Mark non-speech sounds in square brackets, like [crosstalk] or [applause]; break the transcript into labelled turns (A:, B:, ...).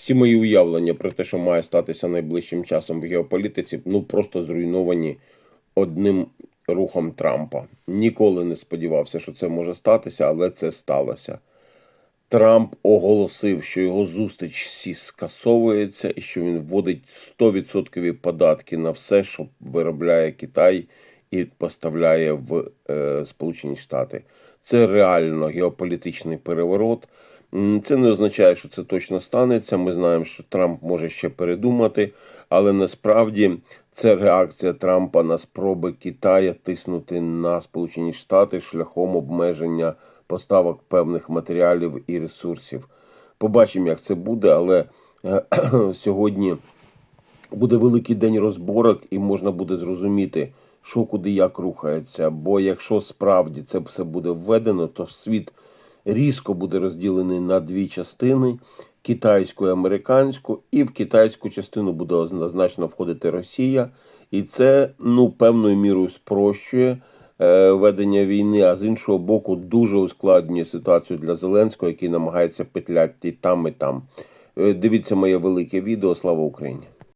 A: всі мої уявлення про те, що має статися найближчим часом в геополітиці, ну просто зруйновані одним рухом Трампа. Ніколи не сподівався, що це може статися, але це сталося. Трамп оголосив, що його зустріч всі скасовується і що він вводить 100% податки на все, що виробляє Китай і поставляє в е, Сполучені Штати. Це реально геополітичний переворот. Це не означає, що це точно станеться. Ми знаємо, що Трамп може ще передумати, але насправді це реакція Трампа на спроби Китая тиснути на Сполучені Штати шляхом обмеження поставок певних матеріалів і ресурсів. Побачимо, як це буде, але е, [clears throat] сьогодні буде великий день розборок, і можна буде зрозуміти, що куди як рухається. Бо якщо справді це все буде введено, то світ різко буде розділений на дві частини: китайську і американську, і в китайську частину буде однозначно входити Росія, і це ну певною мірою спрощує е, ведення війни, а з іншого боку, дуже ускладнює ситуацію для Зеленського, який намагається петляти і там, і там. Е, Дивіться моє велике відео. Слава Україні!